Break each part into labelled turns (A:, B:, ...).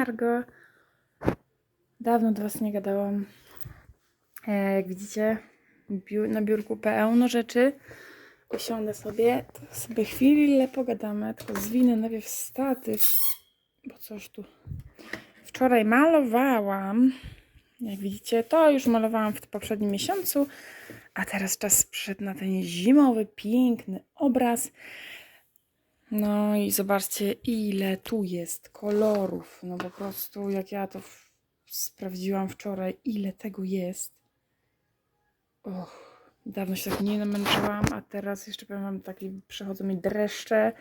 A: Margo. Dawno do Was nie gadałam. E, jak widzicie, na biurku pełno rzeczy. Usiądę sobie, to sobie chwilę pogadamy, tylko zwinę najpierw statyw, bo coś tu. Wczoraj malowałam. Jak widzicie, to już malowałam w poprzednim miesiącu, a teraz czas przyszedł na ten zimowy, piękny obraz. No i zobaczcie, ile tu jest kolorów. No po prostu, jak ja to sprawdziłam wczoraj, ile tego jest. Och, dawno się tak nie namęczyłam, a teraz jeszcze powiem wam, takie przychodzą mi dreszcze.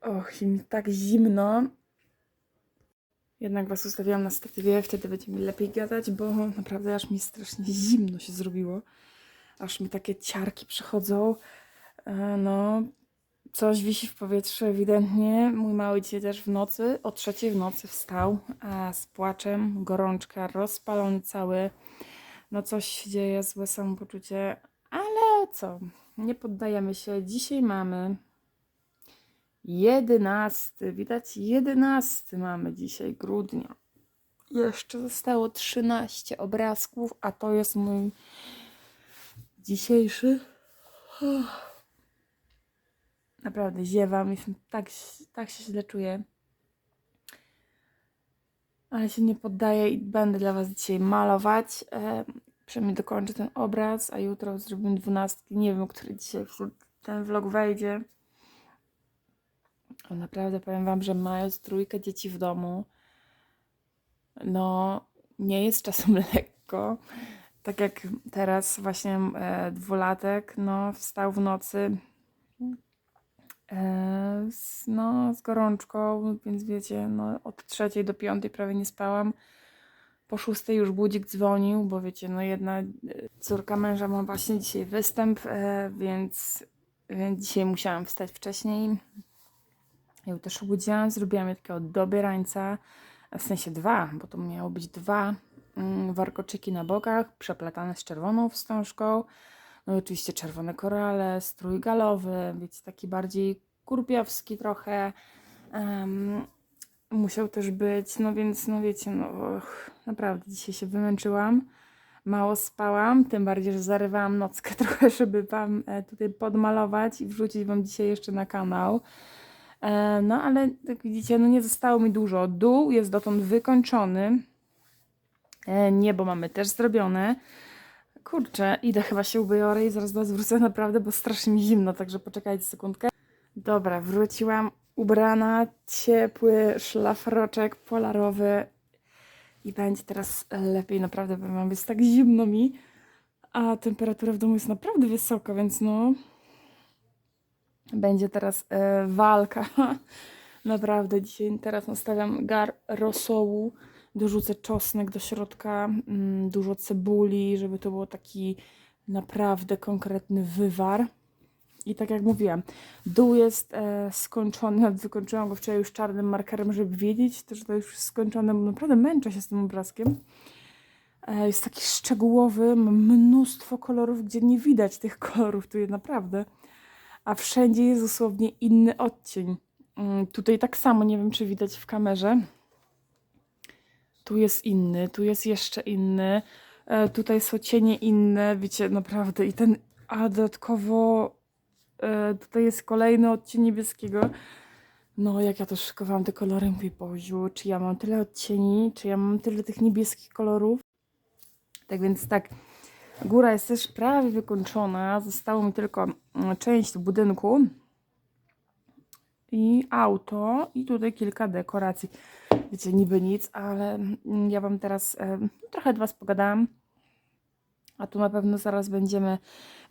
A: Och, i mi tak zimno. Jednak was ustawiłam na statywie, wtedy będzie mi lepiej gadać, bo naprawdę aż mi strasznie zimno się zrobiło. Aż mi takie ciarki przychodzą. E, No, coś wisi w powietrzu ewidentnie. Mój mały dzisiaj też w nocy, o trzeciej w nocy wstał a z płaczem, gorączka, rozpalony cały. No coś się dzieje, złe samopoczucie, ale co, nie poddajemy się. Dzisiaj mamy jedenasty, widać jedenasty mamy dzisiaj grudnia. Jeszcze zostało 13 obrazków, a to jest mój dzisiejszy. Naprawdę ziewam, jestem tak, tak się źle czuję. Ale się nie poddaję i będę dla Was dzisiaj malować. E, przynajmniej dokończę ten obraz, a jutro zrobimy dwunastki. Nie wiem, który dzisiaj ten vlog wejdzie. Naprawdę powiem Wam, że mając trójkę dzieci w domu, no nie jest czasem lekko. Tak jak teraz właśnie e, dwulatek, no wstał w nocy z, no, z gorączką, więc wiecie, no, od trzeciej do piątej prawie nie spałam. Po szóstej już budzik dzwonił, bo wiecie, no jedna e, córka męża ma właśnie dzisiaj występ, e, więc, więc dzisiaj musiałam wstać wcześniej. Ja też obudziłam, zrobiłam takiego dobierańca, w sensie dwa, bo to miało być dwa mm, warkoczyki na bokach, przeplatane z czerwoną wstążką. No i oczywiście czerwone korale, strój galowy, wiecie, taki bardziej kurpiowski trochę. Em, musiał też być, no więc, no wiecie, no och, naprawdę dzisiaj się wymęczyłam. Mało spałam, tym bardziej, że zarywałam nockę trochę, żeby Wam e, tutaj podmalować i wrzucić Wam dzisiaj jeszcze na kanał. E, No ale jak widzicie, no nie zostało mi dużo. Dół jest dotąd wykończony. E, Niebo mamy też zrobione. Kurczę, idę chyba się ubiorę i zaraz do was wrócę naprawdę, bo strasznie mi zimno, także poczekajcie sekundkę. Dobra, wróciłam ubrana, ciepły szlafroczek polarowy i będzie teraz lepiej, naprawdę powiem wam, jest tak zimno mi, a temperatura w domu jest naprawdę wysoka, więc no będzie teraz e, walka. Naprawdę dzisiaj teraz nastawiam gar rosołu, dorzucę czosnek do środka, mm, dużo cebuli, żeby to było taki naprawdę konkretny wywar. I tak jak mówiłam, dół jest e, skończony, wykończyłam go wczoraj już czarnym markerem, żeby wiedzieć, że to już jest skończone, bo naprawdę męczę się z tym obrazkiem. E, jest taki szczegółowy, ma mnóstwo kolorów, gdzie nie widać tych kolorów, tu jest naprawdę a wszędzie jest dosłownie inny odcień. Mm, Tutaj tak samo, nie wiem czy widać w kamerze. Tu jest inny, tu jest jeszcze inny. E, tutaj są cienie inne, wiecie, naprawdę. I ten, a dodatkowo e, tutaj jest kolejny odcień niebieskiego. No, jak ja to szykowałam te kolory, mówię, Boziu, czy ja mam tyle odcieni, czy ja mam tyle tych niebieskich kolorów. Tak więc tak, Góra jest też prawie wykończona. Zostało mi tylko mm, część budynku i auto i tutaj kilka dekoracji. Wiecie, niby nic, ale mm, ja Wam teraz e, trochę do Was pogadałam. A tu na pewno zaraz będziemy,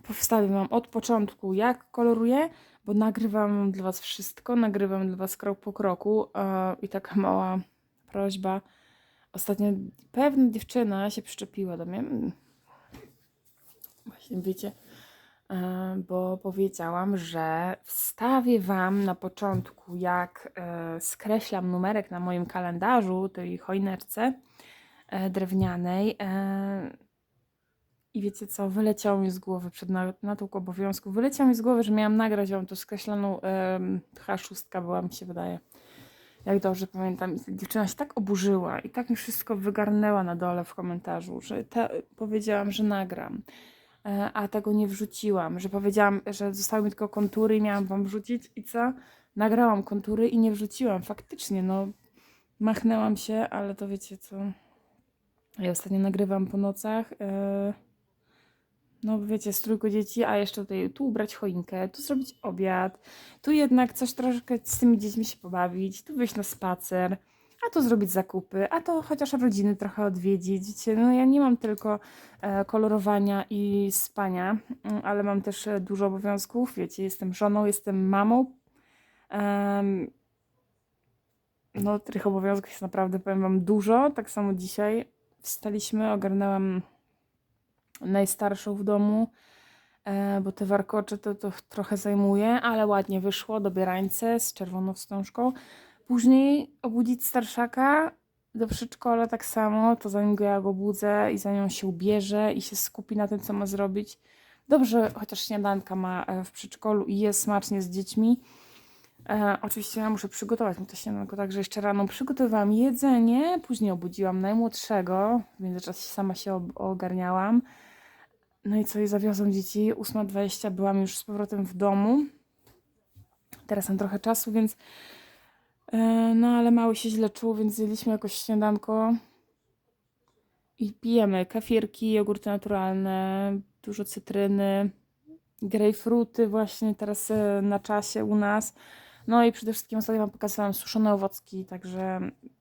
A: powstawię Wam od początku jak koloruję, bo nagrywam dla Was wszystko, nagrywam dla Was krok po kroku e, i taka mała prośba. Ostatnio pewna dziewczyna się przyczepiła do mnie. mm, Właśnie wiecie, bo powiedziałam, że wstawię Wam na początku, jak e, skreślam numerek na moim kalendarzu, tej choineczce e, drewnianej. e, I wiecie co, wyleciało mi z głowy przed na- natłok obowiązku, wyleciało mi z głowy, że miałam nagrać Wam tą skreśloną em, H6 była, mi się wydaje. Jak dobrze pamiętam, ta dziewczyna się tak oburzyła i tak mi wszystko wygarnęła na dole w komentarzu, że te, powiedziałam, że nagram, a tego nie wrzuciłam, że powiedziałam, że zostały mi tylko kontury i miałam wam wrzucić i co? Nagrałam kontury i nie wrzuciłam. Faktycznie, no machnęłam się, ale to wiecie co? Ja ostatnio nagrywam po nocach. e, no wiecie, z trójką dzieci, a jeszcze tutaj tu ubrać choinkę, tu zrobić obiad, tu jednak coś troszkę z tymi dziećmi się pobawić, tu wyjść na spacer, a tu zrobić zakupy, a to chociaż rodziny trochę odwiedzić. Wiecie, no ja nie mam tylko e, kolorowania i spania, mm, ale mam też e, dużo obowiązków. Wiecie, jestem żoną, jestem mamą. No, tych obowiązków jest naprawdę, powiem Wam, dużo. Tak samo dzisiaj wstaliśmy, ogarnęłam najstarszą w domu, e, bo te warkocze to, to trochę zajmuje, ale ładnie wyszło, dobierańce z czerwoną wstążką. Później obudzić starszaka do przedszkola tak samo, to zanim go ja go budzę i zanim się ubierze i się skupi na tym, co ma zrobić. Dobrze, chociaż śniadanka ma e, w przedszkolu i jest smacznie z dziećmi. E, oczywiście ja muszę przygotować mu to śniadanko, także jeszcze rano przygotowałam jedzenie, później obudziłam najmłodszego, w międzyczasie sama się ogarniałam. No i co, i zawiozłam dzieci, 8.20 byłam już z powrotem w domu. Teraz mam trochę czasu, więc no ale mały się źle czuł, więc zjedliśmy jakoś śniadanko i pijemy kefirki, jogurty naturalne, dużo cytryny, grejpfruty właśnie teraz e, na czasie u nas. No i przede wszystkim ostatnio Wam pokazywałam suszone owocki, także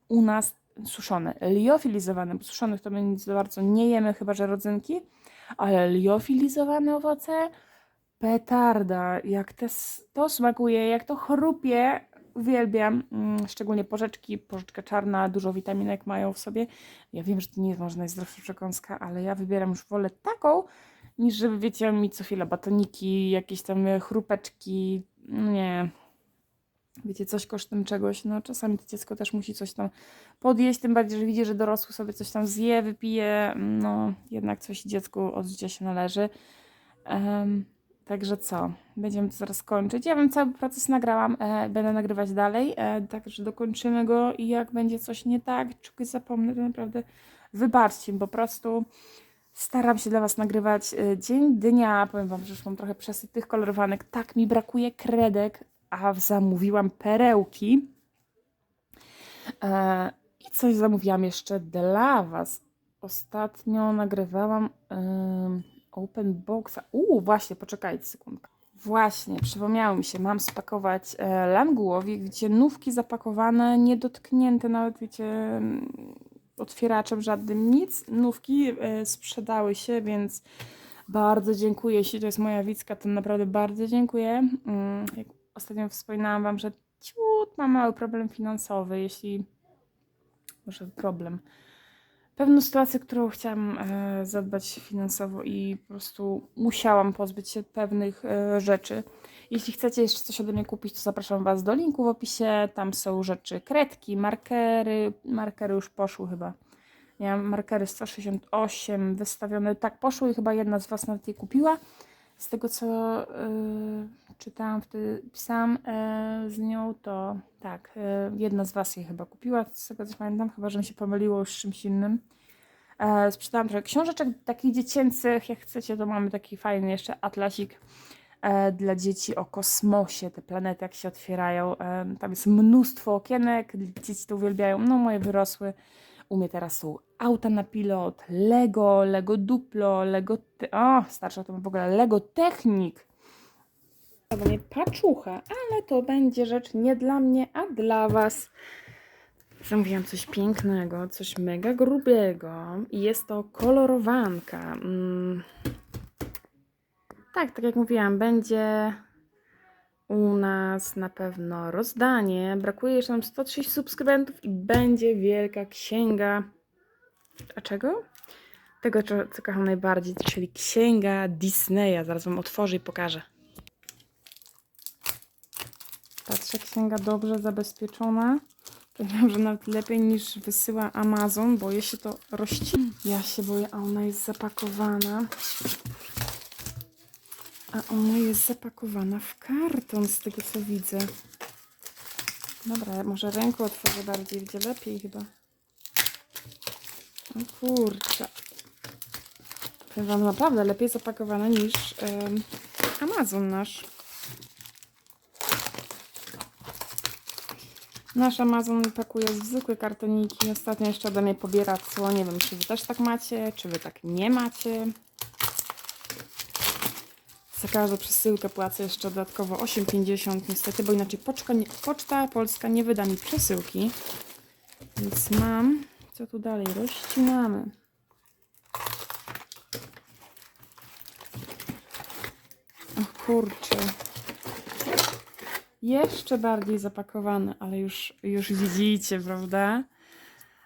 A: u nas suszone, liofilizowane, bo suszonych to my nic za bardzo nie jemy, chyba że rodzynki, ale liofilizowane owoce, petarda, jak s- to smakuje, jak to chrupie, uwielbiam, mm, szczególnie porzeczki, porzeczka czarna, dużo witaminek mają w sobie. Ja wiem, że to nie jest może najzdrowsza przekąska, ale ja wybieram już wolę taką, niż żeby, wiecie, mi co chwila batoniki, jakieś tam e, chrupeczki, no nie, wiecie, coś kosztem czegoś. No czasami to dziecko też musi coś tam podjeść, tym bardziej, że widzi, że dorosły sobie coś tam zje, wypije. No jednak coś dziecku od życia się należy. Także co? Będziemy to zaraz kończyć. Ja bym cały proces nagrałam, e, będę nagrywać dalej, e, także dokończymy go i jak będzie coś nie tak, czegoś zapomnę, to naprawdę wybaczcie, po prostu staram się dla Was nagrywać e, dzień dnia. Powiem Wam, że już mam trochę przesyt tych kolorowanek. Tak mi brakuje kredek, a zamówiłam perełki. E, I coś zamówiłam jeszcze dla Was. Ostatnio nagrywałam em, open boxa. Uuu, właśnie, poczekajcie sekundkę. Właśnie, przypomniało mi się, mam spakować e, langułowi, widzicie, nówki zapakowane, niedotknięte nawet, wiecie, mm, otwieraczem żadnym, nic. Nówki e, sprzedały się, więc bardzo dziękuję. Jeśli to jest moja Wicka, to naprawdę bardzo dziękuję. Mm, Jak ostatnio wspominałam Wam, że ciut mam mały problem finansowy, jeśli może problem. Pewną sytuację, którą chciałam e, zadbać finansowo i po prostu musiałam pozbyć się pewnych e, rzeczy. Jeśli chcecie jeszcze coś ode mnie kupić, to zapraszam Was do linku w opisie. Tam są rzeczy, kredki, markery. Markery już poszły chyba. Miałam markery 168 wystawione. Tak, poszły i chyba jedna z Was nawet je kupiła. Z tego co yy, czytałam, wtedy pisałam yy, z nią, to tak, yy, jedna z Was je chyba kupiła, z tego co pamiętam, chyba że mi się pomyliło już z czymś innym. E, sprzedałam trochę książeczek takich dziecięcych, jak chcecie, to mamy taki fajny jeszcze atlasik e, dla dzieci o kosmosie, te planety jak się otwierają. E, tam jest mnóstwo okienek, dzieci to uwielbiają, no moje wyrosły. U mnie teraz są auta na pilot, Lego, Lego Duplo, Lego... O, starsza to w ogóle Lego Technik. To mnie paczucha, ale to będzie rzecz nie dla mnie, a dla Was. Zamówiłam coś pięknego, coś mega grubego i jest to kolorowanka. Mm. Tak, tak jak mówiłam, będzie u nas na pewno rozdanie. Brakuje jeszcze nam 130 subskrybentów i będzie wielka księga. A czego? Tego, co, kocham najbardziej, czyli księga Disneya. Zaraz Wam otworzę i pokażę. Patrzę, księga dobrze zabezpieczona. Powiem, że nawet lepiej niż wysyła Amazon, boję się to rozci... Ja się boję, a ona jest zapakowana. A ona jest zapakowana w karton, z tego co widzę. Dobra, może ręką otworzę bardziej, będzie lepiej chyba. O kurczę. Powiem wam, naprawdę lepiej zapakowane niż Amazon nasz. Nasz Amazon pakuje zwykłe kartoniki. Ostatnio jeszcze ode mnie pobiera co. Nie wiem, czy wy też tak macie, czy wy tak nie macie. Za każdą przesyłkę płacę jeszcze dodatkowo 8,50 niestety, bo inaczej poczta, nie, poczta Polska nie wyda mi przesyłki. Więc mam... Co tu dalej? Rozcinamy. O kurczę. Jeszcze bardziej zapakowane, ale już, już widzicie, prawda?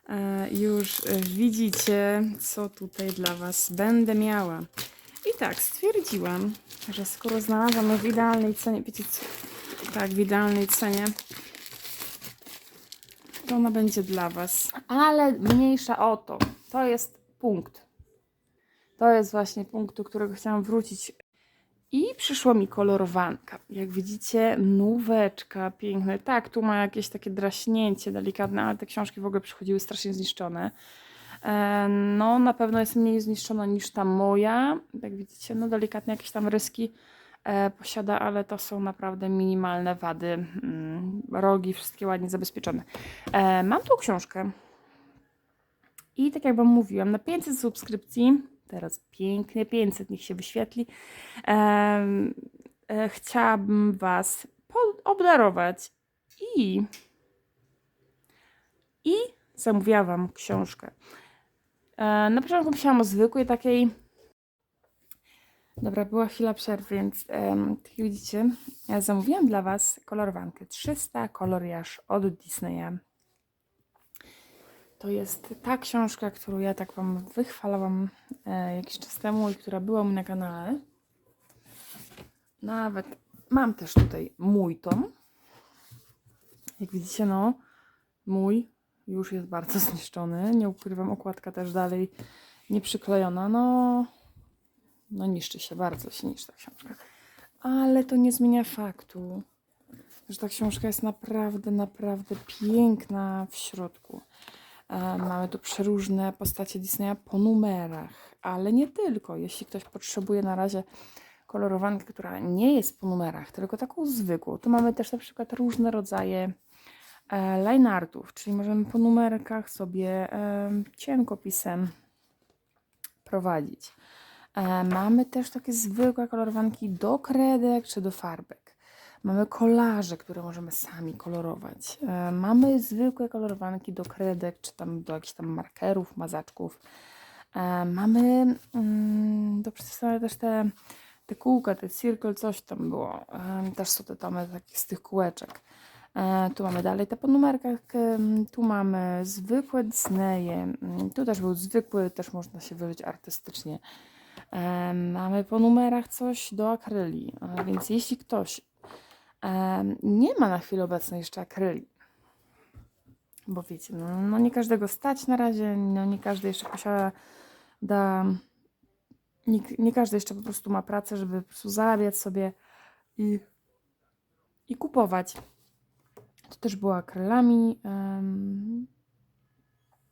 A: E, już e, widzicie, co tutaj dla Was będę miała. I tak, stwierdziłam, że skoro znalazłam w idealnej cenie, wiecie co? Tak, w idealnej cenie, to ona będzie dla Was. Ale mniejsza o to. To jest punkt. To jest właśnie punkt, do którego chciałam wrócić. I przyszła mi kolorowanka. Jak widzicie, nóweczka, piękne. Tak, tu ma jakieś takie draśnięcie delikatne, ale te książki w ogóle przychodziły strasznie zniszczone. E, No, na pewno jest mniej zniszczona niż ta moja. Jak widzicie, no delikatnie jakieś tam ryski e, posiada, ale to są naprawdę minimalne wady. Mm, rogi, wszystkie ładnie zabezpieczone. E, mam tą książkę. I tak jak Wam mówiłam, na 500 subskrypcji, teraz pięknie 500, niech się wyświetli, chciałabym Was obdarować i, i zamówiłam Wam książkę. E, na początku myślałam o zwykłej takiej. Dobra, była chwila przerwy, więc tak jak widzicie, ja zamówiłam dla Was kolorowankę 300 koloriaż od Disneya. To jest ta książka, którą ja tak Wam wychwalałam e, jakiś czas temu i która była mnie na kanale. Nawet mam też tutaj mój tom. Jak widzicie, no, mój już jest bardzo zniszczony. Nie ukrywam, okładka też dalej nie przyklejona. No, no niszczy się, bardzo się niszczy ta książka. Ale to nie zmienia faktu, że ta książka jest naprawdę, naprawdę piękna w środku. E, Mamy tu przeróżne postacie Disneya po numerach, ale nie tylko. Jeśli ktoś potrzebuje na razie kolorowankę, która nie jest po numerach, tylko taką zwykłą, to mamy też na przykład różne rodzaje e, line artów, czyli możemy po numerkach sobie e, cienkopisem prowadzić. E, mamy też takie zwykłe kolorowanki do kredek czy do farbek. Mamy kolaże, które możemy sami kolorować. Mamy zwykłe kolorowanki do kredek, czy tam do jakichś tam markerów, mazaczków. Mamy mm, do przestosowania też te, te kółka, te circle, coś tam było. Też są te takich z tych kółeczek. E, tu mamy dalej te po numerkach. Tu mamy zwykłe Disneye. Tu też był zwykły, też można się wyżyć artystycznie. E, Mamy po numerach coś do akryli, a więc jeśli ktoś nie ma na chwilę obecną jeszcze akryli, bo wiecie, no, no nie każdego stać na razie, no nie każdy jeszcze posiada, da, nie, nie każdy jeszcze po prostu ma pracę, żeby po prostu zarabiać sobie i, i kupować. To też było akrylami,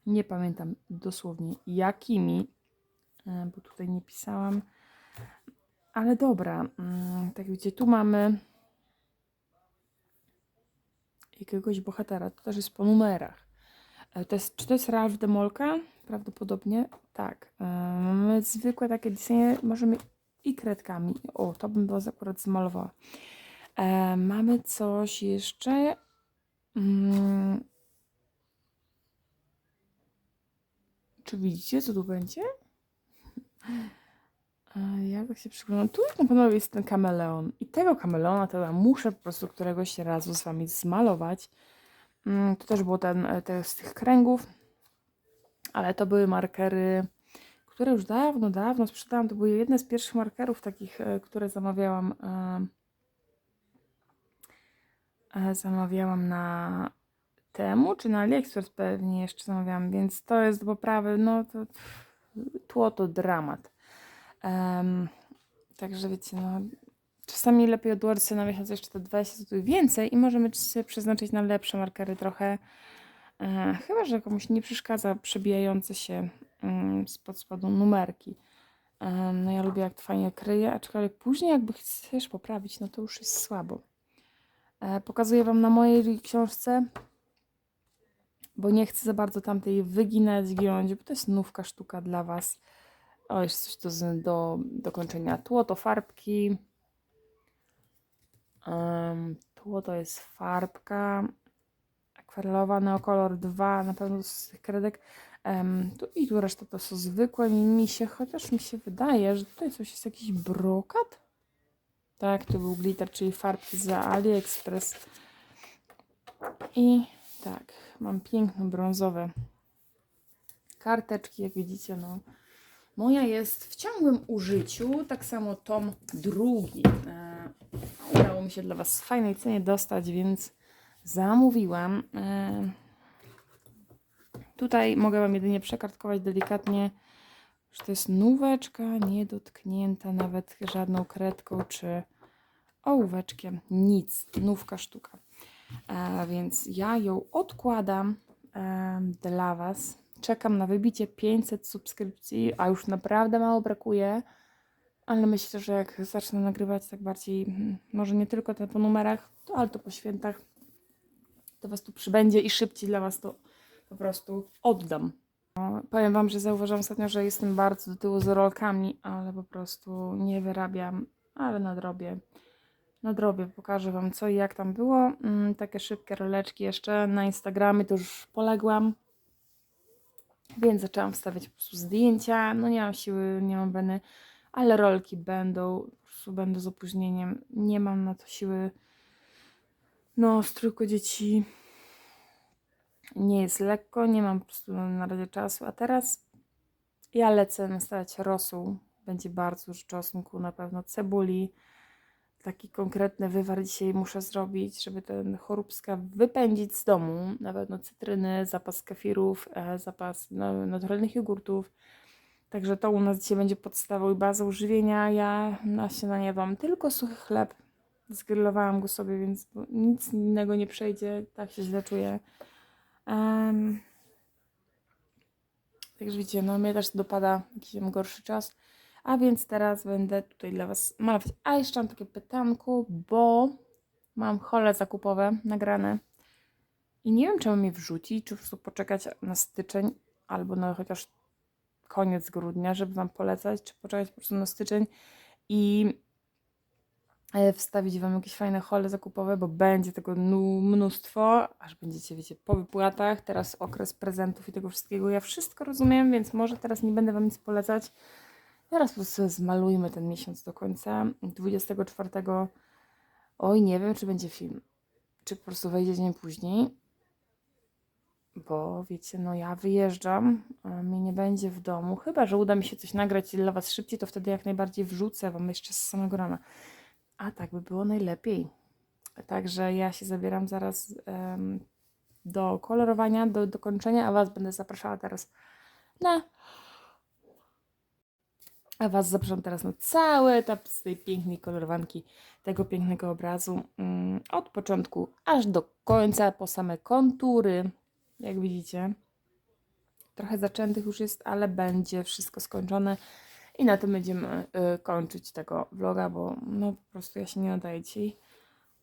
A: nie pamiętam dosłownie jakimi, e, bo tutaj nie pisałam. Ale dobra, mm, tak widzicie, tu mamy jakiegoś bohatera, to też jest po numerach. E, To jest, czy to jest Ralph Demolka? Prawdopodobnie tak. E, Mamy zwykłe takie Disney, możemy i kredkami. O, to bym was akurat zmalowała. Mamy coś jeszcze. Mm. Czy widzicie, co tu będzie? E, Ja tak się przyglądam. Tu na pewno jest ten kameleon. I tego kameleona to muszę po prostu któregoś razu z wami zmalować. Mm, To też było ten, e, z tych kręgów. Ale to były markery, które już dawno, dawno sprzedałam. To były jedne z pierwszych markerów takich, e, które zamawiałam. E, Zamawiałam na temu, czy na AliExpress pewnie jeszcze zamawiałam, więc to jest do poprawy, no to tło to dramat. Em, także wiecie, no czasami lepiej odłożyć sobie na miesiąc jeszcze te 20 zł więcej i możemy sobie przeznaczyć na lepsze markery trochę. E, chyba, że komuś nie przeszkadza przebijające się mm, spod spodu numerki. No ja lubię jak to fajnie kryje, aczkolwiek później jakby chcesz poprawić, no to już jest słabo. E, pokazuję Wam na mojej książce, bo nie chcę za bardzo tamtej wyginać, giąć, bo to jest nówka sztuka dla Was. O, jest coś do, do, do. Tło to farbki. Em, tło to jest farbka akwarelowa Neocolor 2, na pewno z tych kredek. Em, tu, I tu reszta to są zwykłe mi się, chociaż mi się wydaje, że tutaj coś jest jakiś brokat. Tak, to był glitter, czyli farbki z AliExpress. I tak, mam piękne brązowe karteczki, jak widzicie, no. Moja jest w ciągłym użyciu, tak samo tom drugi. E, udało mi się dla Was w fajnej cenie dostać, więc zamówiłam. E, tutaj mogę Wam jedynie przekartkować delikatnie, że to jest nóweczka, nie dotknięta nawet żadną kredką czy ołóweczkiem. Nic, nówka sztuka. E, więc ja ją odkładam e, dla Was. Czekam na wybicie 500 subskrypcji, a już naprawdę mało brakuje. Ale myślę, że jak zacznę nagrywać tak bardziej, mm, może nie tylko te po numerach, to, ale to po świętach, to Was tu przybędzie i szybciej dla Was to po prostu oddam. Powiem Wam, że zauważyłam ostatnio, że jestem bardzo do tyłu z rolkami, ale po prostu nie wyrabiam, ale nadrobię. Nadrobię, pokażę Wam co i jak tam było. Mm, takie szybkie roleczki jeszcze na Instagramie to już poległam. Więc zaczęłam wstawiać po prostu zdjęcia. No nie mam siły, nie mam weny, ale rolki będą. Po prostu będą z opóźnieniem. Nie mam na to siły. No, strójko dzieci nie jest lekko, nie mam po prostu na razie czasu. A teraz ja lecę nastawiać rosół. Będzie bardzo dużo czosnku, na pewno cebuli. Taki konkretny wywar dzisiaj muszę zrobić, żeby ten choróbska wypędzić z domu. Na pewno cytryny, zapas kefirów, e, zapas naturalnych jogurtów. Także to u nas dzisiaj będzie podstawą i bazą żywienia. Ja na śniadanie wam tylko suchy chleb. Zgrillowałam go sobie, więc nic innego nie przejdzie. Tak się źle czuję. Em, Także widzicie, no mnie też dopada jakiś tam gorszy czas. A więc teraz będę tutaj dla Was malować. A jeszcze mam takie pytanko, bo mam hole zakupowe nagrane. I nie wiem, czemu je wrzucić, czy po prostu poczekać na styczeń, albo na chociaż koniec grudnia, żeby Wam polecać, czy poczekać po prostu na styczeń i wstawić Wam jakieś fajne hole zakupowe, bo będzie tego mnóstwo, aż będziecie, wiecie, po wypłatach, teraz okres prezentów i tego wszystkiego. Ja wszystko rozumiem, więc może teraz nie będę Wam nic polecać. Teraz po prostu zmalujmy ten miesiąc do końca. 24. Oj, nie wiem, czy będzie film. Czy po prostu wejdzie dzień później. Bo wiecie, no ja wyjeżdżam, a mnie nie będzie w domu. Chyba, że uda mi się coś nagrać dla Was szybciej, to wtedy jak najbardziej wrzucę Wam jeszcze z samego rana. A tak by było najlepiej. Także ja się zabieram zaraz em, do kolorowania, do dokończenia, a Was będę zapraszała teraz na a Was zapraszam teraz na cały etap z tej pięknej kolorowanki, tego pięknego obrazu. mm, Od początku aż do końca, po same kontury. Jak widzicie, trochę zaczętych już jest, ale będzie wszystko skończone. I na tym będziemy y, kończyć tego vloga, bo no po prostu ja się nie nadaję dzisiaj.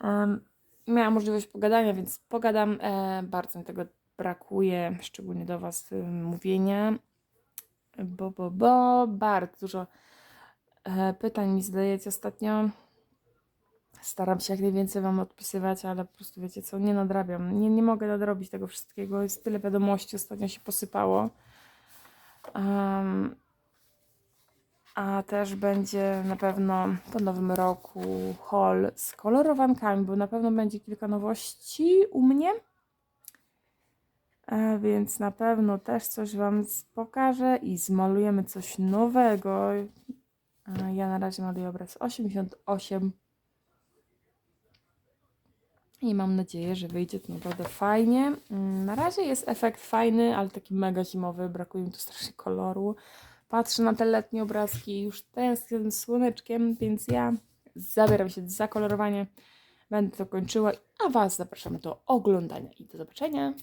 A: Em, miałam możliwość pogadania, więc pogadam. E, bardzo mi tego brakuje, szczególnie do Was y, mówienia bo, bo, bo bardzo dużo e, pytań mi zadajecie ostatnio. Staram się jak najwięcej Wam odpisywać, ale po prostu wiecie co, nie nadrabiam. Nie, nie mogę nadrobić tego wszystkiego. Jest tyle wiadomości, ostatnio się posypało. Em, a też będzie na pewno po nowym roku haul z kolorowankami, bo na pewno będzie kilka nowości u mnie. E, więc na pewno też coś Wam pokażę i zmalujemy coś nowego. E, Ja na razie maluję obraz 88 i mam nadzieję, że wyjdzie to naprawdę fajnie. Mm, Na razie jest efekt fajny, ale taki mega zimowy, brakuje mi tu strasznie koloru. Patrzę na te letnie obrazki, już tęsknię tym słoneczkiem, więc ja zabieram się za kolorowanie. Będę to kończyła, a Was zapraszam do oglądania i do zobaczenia.